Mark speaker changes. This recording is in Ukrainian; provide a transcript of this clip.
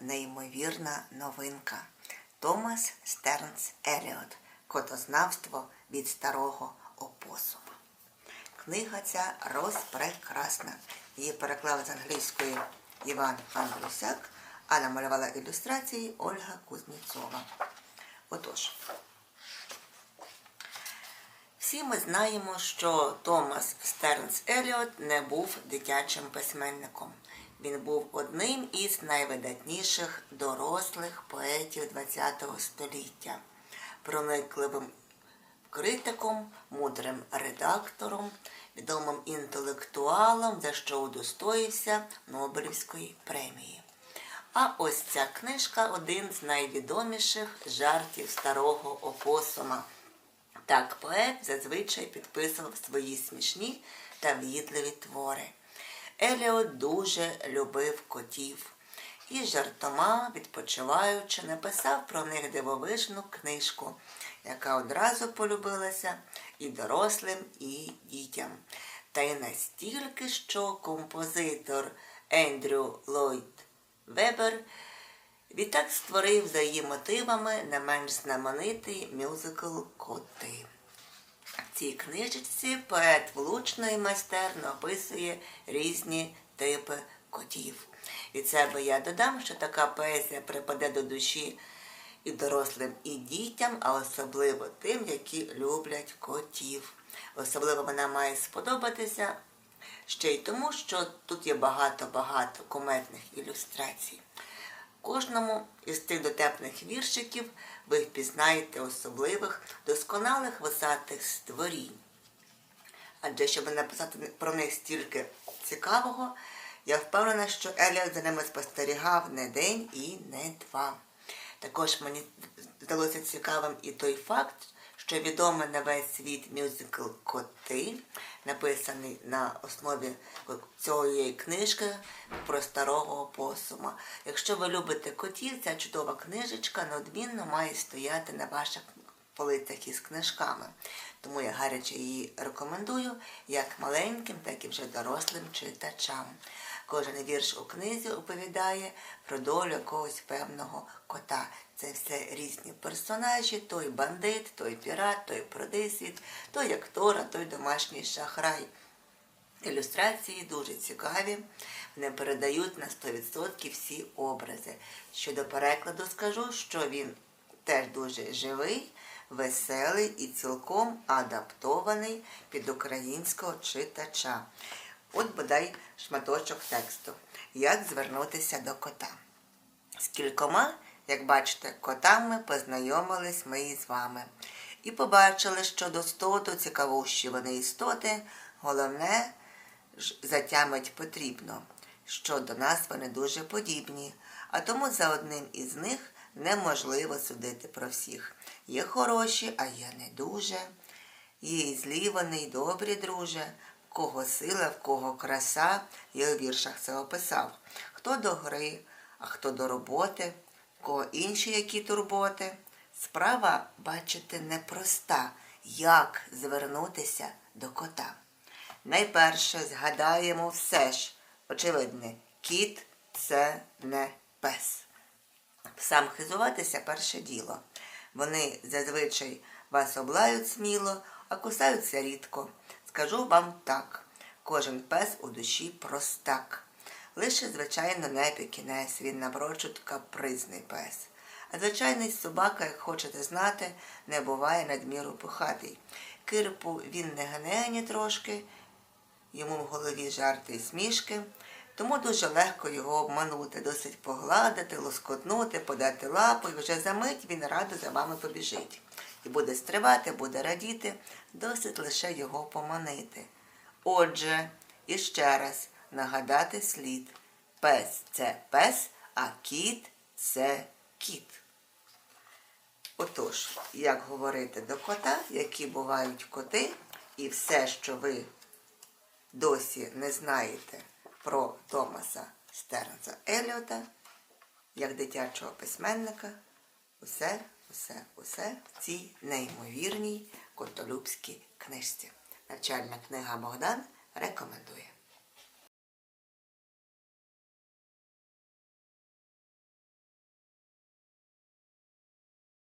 Speaker 1: неймовірна новинка. Томас Стернс Еліот. Котознавство від старого опосума. Книга ця розпрекрасна. Її переклав з англійської Іван Андрусяк, а намалювала ілюстрації Ольга Кузніцова. Отож, всі ми знаємо, що Томас Стернс Еліот не був дитячим письменником. Він був одним із найвидатніших дорослих поетів ХХ століття, проникливим критиком, мудрим редактором, відомим інтелектуалом, за що удостоївся Нобелівської премії. А ось ця книжка один з найвідоміших жартів старого опосума. Так поет зазвичай підписував свої смішні та в'їдливі твори. Еліот дуже любив котів і жартома, відпочиваючи, написав про них дивовижну книжку, яка одразу полюбилася і дорослим, і дітям. Та й настільки, що композитор Ендрю Ллойд Вебер відтак створив за її мотивами не менш знаменитий мюзикл Коти. Цій книжці поет влучно і майстерно описує різні типи котів. Від себе я додам, що така поезія припаде до душі і дорослим, і дітям, а особливо тим, які люблять котів. Особливо вона має сподобатися ще й тому, що тут є багато-багато куметних ілюстрацій. Кожному із тих дотепних віршиків ви впізнаєте особливих, досконалих висатих створінь. Адже щоб написати про них стільки цікавого, я впевнена, що Еліот за ними спостерігав не день і не два. Також мені здалося цікавим і той факт, що відомий на весь світ мюзикл Коти, написаний на основі цієї книжки про старого посума. Якщо ви любите котів, ця чудова книжечка неодмінно має стояти на ваших полицях із книжками. Тому я гаряче її рекомендую як маленьким, так і вже дорослим читачам. Кожен вірш у книзі оповідає про долю якогось певного кота. Це все різні персонажі, той бандит, той пірат, той продисвіт, той актор, а той домашній шахрай. Ілюстрації дуже цікаві, вони передають на 100% всі образи. Щодо перекладу скажу, що він теж дуже живий, веселий і цілком адаптований під українського читача. От бодай шматочок тексту. Як звернутися до кота? З кількома, як бачите, котами познайомились ми із вами. І побачили, що до стоту цікавущі вони істоти, головне затямить потрібно, що до нас вони дуже подібні, а тому за одним із них неможливо судити про всіх. Є хороші, а є не дуже. Є і злі вони, й добрі, друже кого сила, в кого краса, я у віршах це описав. Хто до гри, а хто до роботи, в кого інші які турботи. Справа, бачите, непроста, як звернутися до кота. Найперше згадаємо все ж, очевидне, кіт це не пес. Сам хизуватися перше діло. Вони зазвичай вас облають сміло, а кусаються рідко. Скажу вам так, кожен пес у душі простак. Лише, звичайно, не пікінець, він напрочуд капризний пес. А звичайний собака, як хочете знати, не буває надміру пухатий. Кирпу він не гне ні трошки, йому в голові жарти і смішки, тому дуже легко його обманути, досить погладити, лоскотнути, подати лапу, і вже за мить він радо за вами побіжить і буде стривати, буде радіти, досить лише його поманити. Отже, іще раз нагадати слід. Пес це пес, а кіт це кіт. Отож, як говорити до кота, які бувають коти, і все, що ви досі не знаєте про Томаса Стернса Еліота, як дитячого письменника, усе усе, усе в цій неймовірній котолюбській книжці. Навчальна книга Богдан рекомендує.